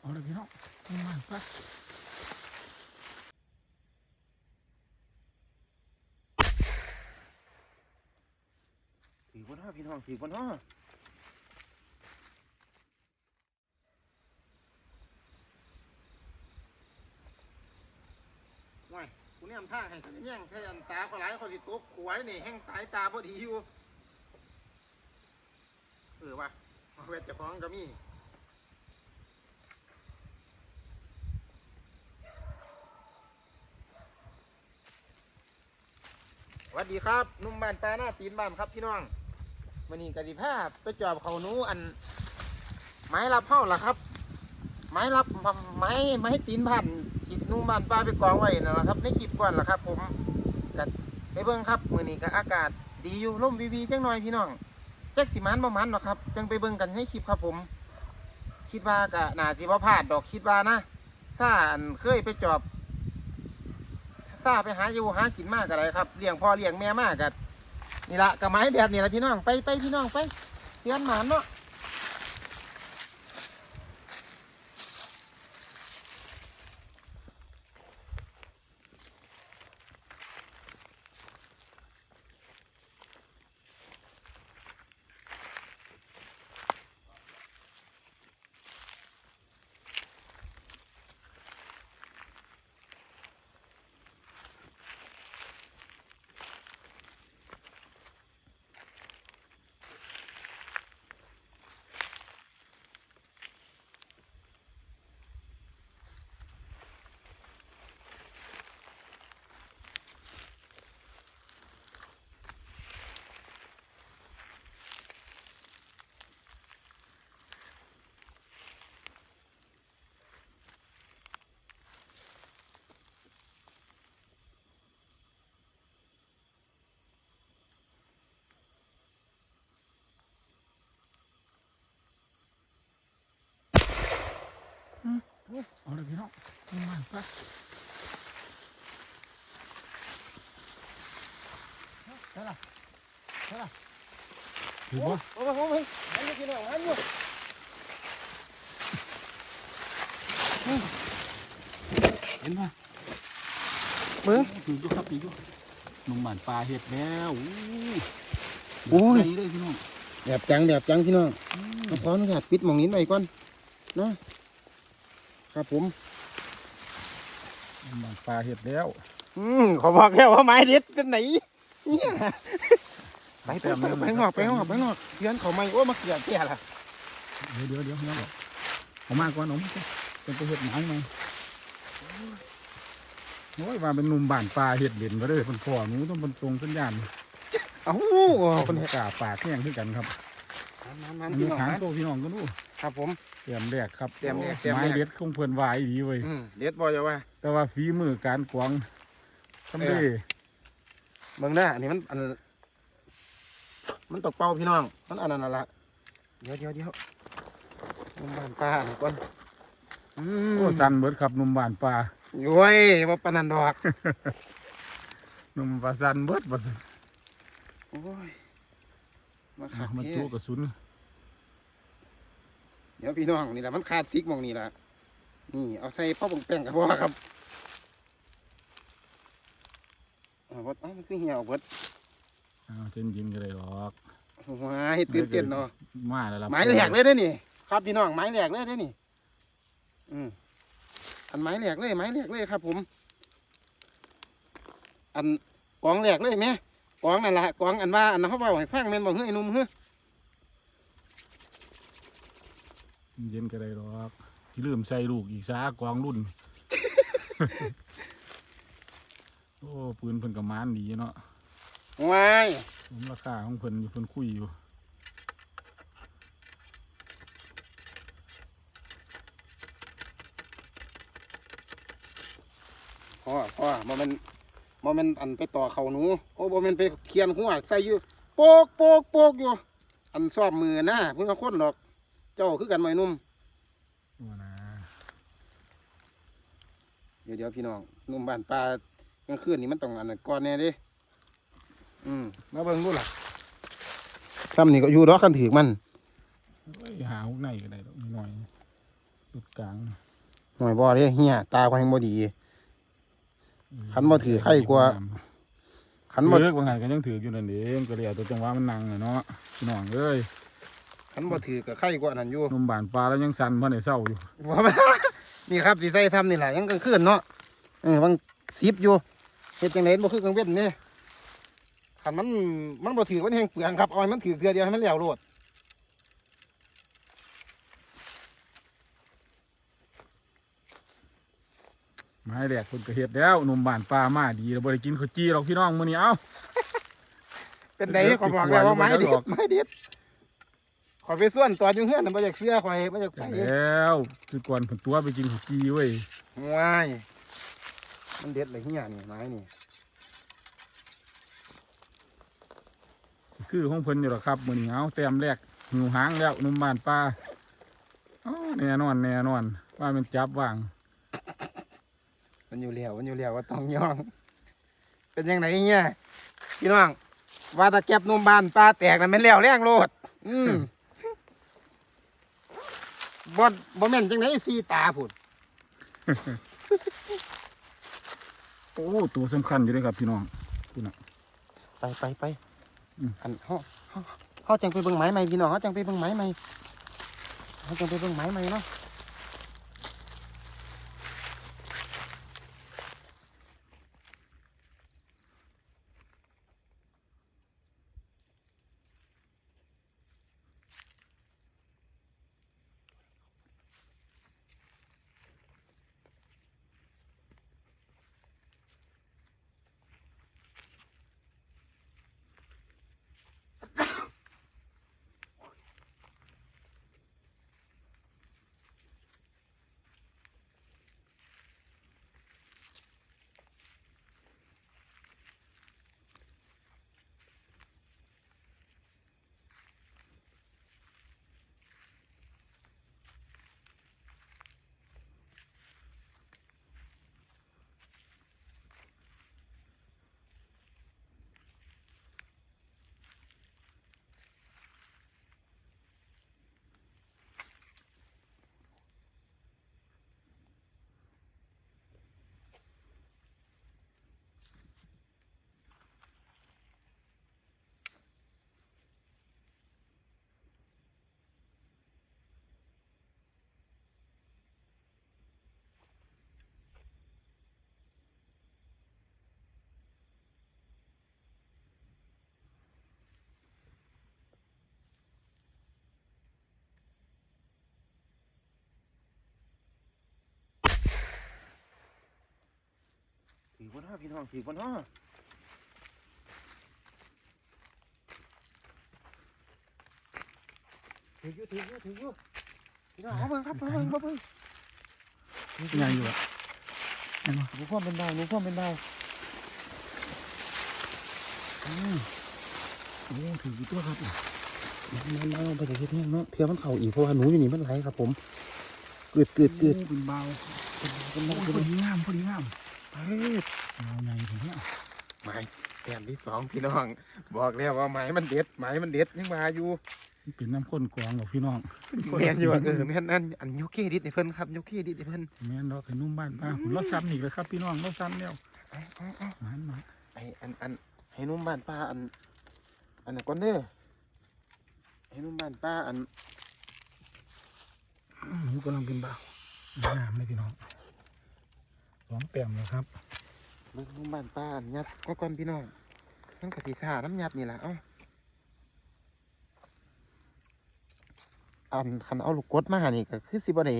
เอาเลยพี่น้องมาไปถือบนห้าพี่น้องถือบนห้าว้ายกูเนี่ยทำท่าให้เขาจะแย่งใช้อันตาเขาหลายเขาสิตกขวายนี่แห้งตายตาพอดีอยู่ เออว่ะมาเวทเจะฟ้าของก็มี วัสดีครับนุ่มบ้านปลาหน้าตีนบ้านครับพี่น้องวันนี้กสิภาพไปจอบเขานูอัน ไม้รับเผ่าล่ะครับ ไม้รับไม้ไม้ตีนพันจิตนุ่มบ้านปลาไปกองไว้นั่นแหละครับในคลิปก่อนล่ะครับ ผมกัไปเบิ่งครับมือนี้ก็อากาศดีอยู่ร่มวีวีจังหน่อยพี่น้องแจ็คสิมันประมันหรอครับจังไปเบิ่งกันในคลิปครับผม คิดว่าก็น่าสิบ่พลาดดอกคิดว่านะซ่าอันเคยไปจอบ ซาไปหาอยู่หากินมากอะไรครับเลี้ยงพ่อเลี้ยงแม่มากกันนี่ละกระไม้แบบนี้ละพี่น้องไปไปพี่น้องไปเตี้ยนหมาเนาะ เอาเลยพี่น้องมาไปได้ละถือโอ้ว่าโหโอ้โหหันอยู่พี่น้องหันอยู่เห็นไหมมึงถือดูครับถือดูหนุ่มบ้านปลาเห็ดแล้วอู้โอ้ยใหญ่เลยพี่น้องแบบจังแบบจังพี่น้องอืมขออนุญาตปิดหมองนี้ไปก่อนนะ ครับผมหนุ่มบ้านปลาเห็ดแล้ว อืมขอบอกแล้วว่าไม้เด็ดเป็นไหนเนี่ยไปไปไปไปข้างนอกไปข้างนอกไปข้างนอกเพื่อนเขาไม่โอ้มาเกลียดแก่ละเดี๋ยวเดี๋ยวเดี๋ยวเดี๋ยวเอามาก่อนเอามาก่อนเป็นไปเห็ดหมายไหมโอ้ยว่าเป็นหนุ่มบ้านปลาเห็ดเด่นมาเลยเป็นพ่อหนูต้องเป็นทรงสัญญาณเอ้าคนกล้าปากแข่งขึ้นกันครับมันมันอันพี่นี้น้องหางนะโตพี่น้องก็ดูครับผม เตรียมแรกครับเตรียมแรกเตรียมแรก ไม้เด็ดคงเพื่อนวายดีเว้ยอืมเด็ดบ่อยว่า แต่ว่าฝีมือการกวางทำได้เบิ่งหน้าอันนี้มันอันมันตกเป่าพี่น้อง มันอันนั้นน่ะละเดี๋ยวเดี๋ยวเดี๋ยวลงบ้านป้าหน่อยก่อนอืมโอ้สันเบิดครับหนุ่มบ้านปลาย้อยว่าปานนันดอกหนุ่มปลาสันเบิดปลาสันโอ้ยมาอะขัดมันเด้ตัวกระสุน เดี๋ยวพี่น้องนี่แหละมันขาดซิกหมองนี่ละนี่เอาใส่พ่อปงแป้งกับพ่อครับเอาเบิดเอ้ามันคือเหี่ยวเบิดอ้าวเจนยินก็ได้หรอกว้ายตื่นเต้นเนาะมาแล้วล่ะไม้แหลกเลยเด้อนี่ครับพี่น้องไม้แหลกเลยเด้อนี่ อืมอันไม้แหลกเลยไม้แหลกเลยครับ ผม อันกองแหลกเลยแม่กองนั่นละกองอันว่าอันนั้นเขาเบาให้ฟังแม่นบอกเฮ้ยไอ้หนุ่มเฮ้ย เย็นก็ได้หรอกที่ลืมใส่ลูกอีกซากองรุ่น โอ้ปืนเพิ่นกับมานดีเนาะว้ายผมราคาของเพิ่นอยู่เพิ่นคุยอยู่พ่อพ่อบ่แมันบ่แมันอันไปต่อเขาหนู โอ้บ่แมันไปเคียนหัวใส่อยู่โปกโปกโปกอยู่ อันซ่อมมือนะเพิ่งมาคนหรอก เจ้าคือกันไหมหนุ่มว่านะเดี๋ยวเดี๋ยวพี่น้องหนุ่มบ้านปลากลางคืนนี่มันต้องอันนั้นก่อนแน่เดิอืมมาเบิ่งดูล่ะซ้ำนี่ก็อยู่ดอกกันถือมันเอ้ยหาหุกในก็ได้ดอกนิดหน่อยสุดกลางหน่อยบ่เด้เฮียตาก็ยังบ่ดี คันบ่ถือไข่กว่าคันบ่ถือกบางไงก็ยังถือกอยู่นั่นเองก็เรียกตัวจังหวะมันนั่งอะเนาะพี่น้องเอ้ย คันบ่ถือก็ไข่กว่านั้นอยู่นมบานปลาแล้วยังสั่นพันในเศร้าอยู่ว่ามันนี่ครับสิใส่ทำนี่แหละยังกลางคืนเนาะเออบางสิบอยู่เฮ็ดจังได๋บ่คือกลางเว้นนี่คันมันมันบ่ถือมันแห้งเปลืองครับเอาให้มันถือเกลือเดียวให้มันแล้วโลดไม้แหลกคนก็เฮ็ดแล้วนมบานปลามาดีเราบ่ได้กินข้าวจี้หรอกพี่น้องมื้อนี้เอ้าเป็นไดขอยบอกแล้วว่าไม้สิเด็กว่าอยู่ดไม้เด็ด ขอยไปส่วนตอนอยู่เฮือนน่ะบ่อยากเสื้อข่อยบ่อยากไปแล้วคือก่อนผนตัวไปกินข้าวจี้เว้ยว้ายมันเด็ดเลยเฮียนี่ไม้นี่สิคือของเพิ่นอยู่หรอกครับมื้อนี้เอ้าแต้มแรกหิวหางแล้วนมบานปลาอ๋อแน่นอนแน่นอนว่ามันจับวาง มันอยู่แล้วมันอยู่แล้วว่าต้องย่อง เป็นยังไงเฮียพี่น้องว่าตะเก็บนมบานปลาแตกน่ะแม่นแล้วแรงโลดอืม บ่บ่แม่นจังไดสีตาพุ่นโอ้ตัวสำคัญอยู่เลยครับพี่น้องไปไปไปอืม อันเฮาเฮาเฮาจังไปเบิ่งไม้ใหม่พี่น้องเฮาจังไปเบิ่งไม้ใหม่เฮาจังไปเบิ่งไม้ใหม่เนาะ พี่น้องถือบ่เนาะถืออยู่ถืออยู่ถืออยู่พี่น้องเอาเบิ่งครับเอาเบิ่งเอาเบิ่งยังอยู่อะหนูพ่อเป็นดาวหนูพ่อเป็นดาวอืมโอ้ถืออยู่ตัวครับมันเอาไปจากที่นี่เนาะเพียมันเข่าอีกเพราะว่าหนูอยู่นี่มันไหลครับผมเกิดเกิดเกิดโอ้เป็นเบาเป็นโอ้มันพคืออมันดีงามพอดีงาม เฮ้ยเบาในผมเนี่ยไม้แต้มที่สองพี่น้อง บอกแล้วว่าไม้มันเด็ดไม้มันเด็ดยังมาอยู่มันเป็นน้ำข้นกรองกับพี่น้องแม่นอยู่อะเออแม่นอันอันยกเครดิตให้เพิ่นครับยกเครดิตให้เพิ่นแม่นดอกไอ้นุ่มบ้านป้าหุ่นรถซ้ำอีกแล้วครับ พี่น้องรถซ้ำแล้วเอาเอาเอาหันมาไออันอันให้นุ่มบ้านป้าอัน อันนั้นก่อนเด้อให้นุ่มบ้านป้าอันหนูกำลังเป็นเบาน้ำเลยพี่น้อง สองแต้มแล้วครับเบิ่งนุ่มบ้านป้าอันยัดก็ก่อนพี่น้องมันกะสิซ่าน้ำยัดนี่แหละเอ้าอันคันเอาลูกกดมานี่ก็คือสิบ่ได้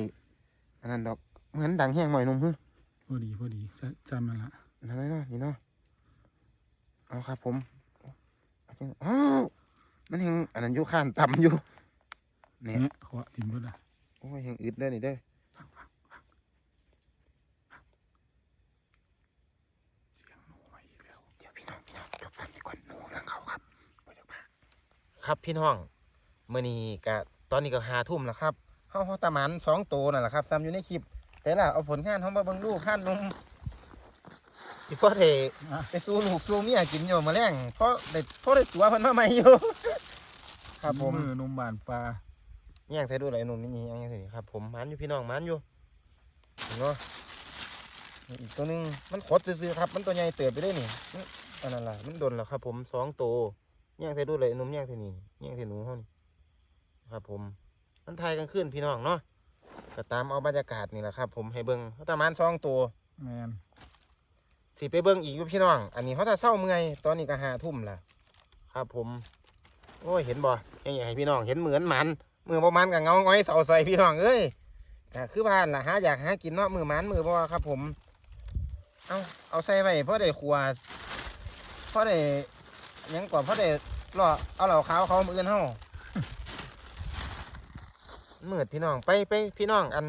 อันนั้นดอกเหมือนดังแห้งหน่อยนุ่มฮึพอดีพอดีซะจำมันละนั่นเลยเนาะนี่เนาะเอาครับผมเอาจังอ้าวมันยังอันนั้นอยู่ข้านต่ำอยู่เนี่ยเนี่ยขอถิ่มก็ได้โอ้ยยังอึดได้อนี่เด้อ เสียงหนูมาอีกแล้ว เดี๋ยวพี่น้องพี่น้องจบกันดีก่อนหนูหลังเขาครับบ่อยากพา ครับพี่น้องเมื่อนี้ก็ตอนนี้ก็หาทุ่มแล้วครับเฮาเฮาตะหมันสองตัวนั่นแหละครับซ้ำอยู่ในคลิปแต่ละเอาผลงานเฮามาเบิ่งดูข้านนมสิพ่อเทอะไปสู้ลูกสู้เมียกินอยู่มาแรงเพราะได้เพราะได้ตัวเพิ่นมาใหม่อยู่ ครับผมมือนมบานปลาแย่งใส่ดูเลยหนุ่มนี่นี่ยังไงสิครับ ผมมันอยู่พี่น้องมันอยู่เนาะอีกตัวหนึงมันขดซื่อๆครับ มันตัวใหญ่เติบไปได้นี่อื้ออันนั้นล่ะมันโดนแล้วครับ ผมสองตัว แย่งใส่ดูเลยหนุ่มแย่งใส่นี่แย่งใส่หนูเฮานี่ครับ ผมมันทายกันขึ้นพี่น้องเนาะก็ตามเอาบรรยากาศนี่แหละครับ ผมให้เบิ่งประมาณสองตัวแมนสิไปเบิ่งอีกอยู่พี่น้อง อันนี้เขาจะเศร้าเมื่อยตอนนี้ก็หาทุ่มละครับ ผม โอ้ยเห็นบ่ยังอยากให้พี่น้องเห็นเหมือนหมันมือประมาณกับเงาง้อยเสาใส่พี่น้องเอ้ยก็คือบ้านล่ะหาอยากหากินเนาะมือหมันมือบ่ครับ ผม เอาเอาใส่ไว้เพราะได้ครัวเพราะได้ หยังก่อนเพราะได้รอเอาเหล่าขาวเขามืออื่นเฮามืดพี่น้องไปไปพี่น้องอัน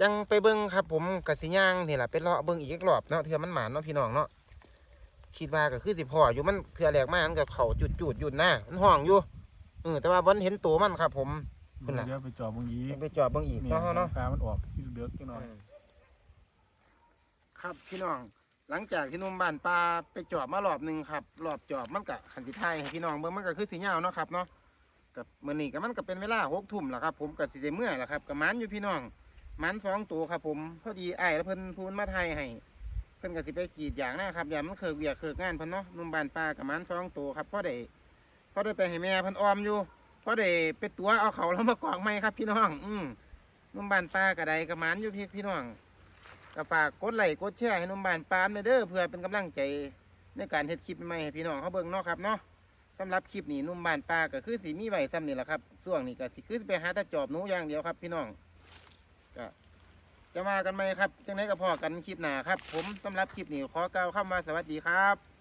จังไปเบิ้งครับ ผมกสิย่างนี่แหละไปเลาะเบิ้งอีกรอบเนาะเทื่อมันหมานเนาะพี่น้องเนาะคิดว่าก็คือสิพ่ออยู่มันเทื่อแรกมามันกับเขาจุดจุดๆอยู่หน้ามันห้องอยู่เออแต่ว่าบนเห็นตัวมันครับ ผมขึ้นล่ะเดี๋ยวไปจอบเบางยีไปจอดเบิ้งอีกนี่เนาะเนาะ ปลามันออกที่เดือกจังหน่อย ครับพี่น้อง หลังจากที่นุ่มบ้านปลาไปจอบมารอบหนึ่งครับรอบจอบมันกะขันสิไทยให้พี่น้องเบิ้งมันก็คือสีเหาเนาะครับเนาะกับมือนี้ก็มันก็เป็นเวลาหกทุ่มแล้วครับ ผมก็สิได้เมื่อแล้วครับกับมันอยู่พี่น้องมันสองตัวครับ ผมพอดีไอ้แล้วเพิ่นพูนมาไทยให้เพิ่นก็สิไปกรีดอย่างนะครับอย่ามันเคิกเวียเคิกงานเพิ่นเนาะนุ่มบ้านปลากับมันสองตัวครับพ่อได้พ่อได้ไปให้แม่เพิ่นออมอยู่พ่อได้ไปตัวเอาเขาแล้วมากองไม้ครับ พี่น้อง อืมนุ่มบ้านปลากระไดกับมันอยู่พี่พี่น้อง ก็ฝากกดไลค์กดแชร์ให้นุ่มบานปามเด้อเพื่อเป็นกำลังใจในการเฮ็ดคลิปใหม่ให้พี่น้องเขาเบิ่งเนาะครับเนาะสำหรับคลิปนี้นุ่มบานปลาก็คือสีมีไว้ซ้ำนี่แหละครับส่วงนี้ก็สิคือไปหาตะจอบหนูอย่างเดียวครับ พี่น้องก็จะมากันไหมครับจังไดก็พอกันคลิปหน้าครับ ผมสำหรับคลิปนี้ขอกล่าวคำว่าสวัสดีครับ